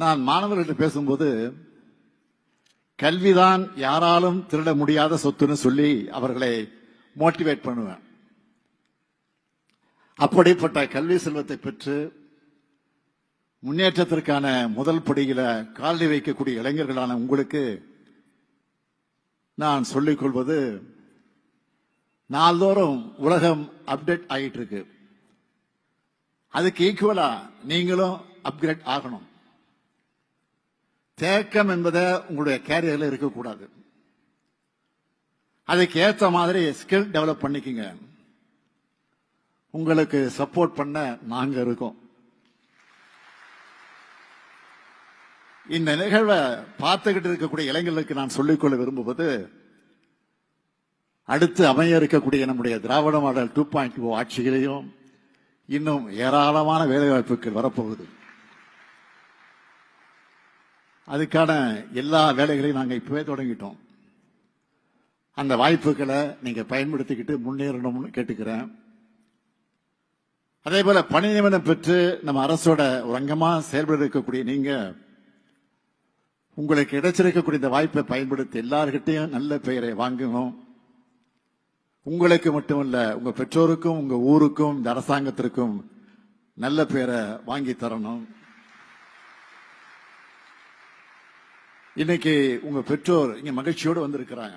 நான் மாணவர்கள்ட்ட பேசும்போது கல்விதான் யாராலும் திருட முடியாத சொத்துன்னு சொல்லி அவர்களை மோட்டிவேட் பண்ணுவேன். அப்படிப்பட்ட கல்வி செல்வத்தை பெற்று முன்னேற்றத்திற்கான முதல் படியில காலடி வைக்கக்கூடிய இளைஞர்களான உங்களுக்கு நான் சொல்லிக் கொள்வது நாள்தோறும் உலகம் அப்டேட் ஆகிட்டு இருக்கு. அதுக்கு ஈக்குவலா நீங்களும் அப்கிரேட் ஆகணும். தேக்கம் என்பதை உங்களுடைய கேரியர்ல இருக்கக்கூடாது. அதுக்கு ஏற்ற மாதிரி ஸ்கில் டெவலப் பண்ணிக்கங்க. உங்களுக்கு சப்போர்ட் பண்ண நாங்க இருக்கோம். இந்த நிகழ்வை பார்த்துக்கிட்டு இருக்கக்கூடிய இளைஞர்களுக்கு நான் சொல்லிக்கொள்ள விரும்புவது அடுத்து அமைய இருக்கக்கூடிய நம்முடைய Dravida model two point O oh ஆட்சிகளையும் இன்னும் ஏராளமான வேலைவாய்ப்புகள் வரப்போகுது. அதுக்கான எல்லா வேலைகளையும் நாங்கள் இப்பவே தொடங்கிட்டோம். அந்த வாய்ப்புகளை நீங்கள் பயன்படுத்திக்கிட்டு முன்னேறணும்னு கேட்டுக்கிறேன். அதே போல பணி நியமனம் பெற்று நம்ம அரசோட ஒரு அங்கமாக செயல்பட இருக்கக்கூடிய நீங்க உங்களுக்கு கிடைச்சிருக்கக்கூடிய இந்த வாய்ப்பை பயன்படுத்தி எல்லார்கிட்டையும் நல்ல பெயரை வாங்கணும் உங்களுக்கு மட்டுமல்ல உங்க பெற்றோருக்கும் உங்க ஊருக்கும் இந்த அரசாங்கத்திற்கும் நல்ல பெயரை வாங்கி தரணும். இன்னைக்கு உங்க பெற்றோர் இங்க மகிழ்ச்சியோடு வந்திருக்கிறாங்க.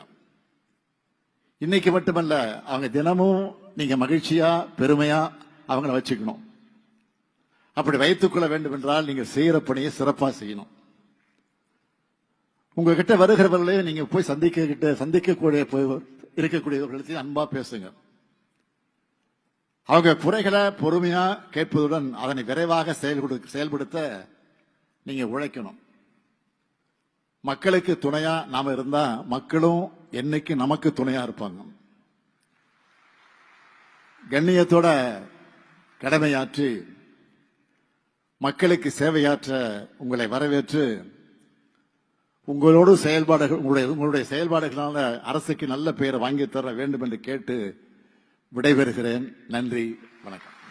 இன்னைக்கு மட்டுமல்ல அவங்க தினமும் நீங்க மகிழ்ச்சியா பெருமையா அவங்கள வச்சுக்கணும். அப்படி வைத்துக் கொள்ள வேண்டும் என்றால் நீங்க செய்யற பணியை சிறப்பா செய்யணும். உங்ககிட்ட வருகிறவர்களே நீங்க போய் சந்திக்க கிட்ட சந்திக்கக்கூடிய போய் இருக்கக்கூடியவர்களுக்கு அன்பா பேசுங்க. அவங்க குறைகளை பொறுமையா கேட்பதுடன் அதனை விரைவாக செயல்படுத்த நீங்க உழைக்கணும். மக்களுக்கு துணையா நாம இருந்தா மக்களும் என்னைக்கு நமக்கு துணையா இருப்பாங்க. கண்ணியத்தோட கடமையாற்றி மக்களுக்கு சேவையாற்ற உங்களை வரவேற்று உங்களோடு செயல்பாடுகள் உங்களுடைய உங்களுடைய செயல்பாடுகளால் அரசுக்கு நல்ல பெயரை வாங்கி தர வேண்டும் என்று கேட்டு விடைபெறுகிறேன். நன்றி வணக்கம்.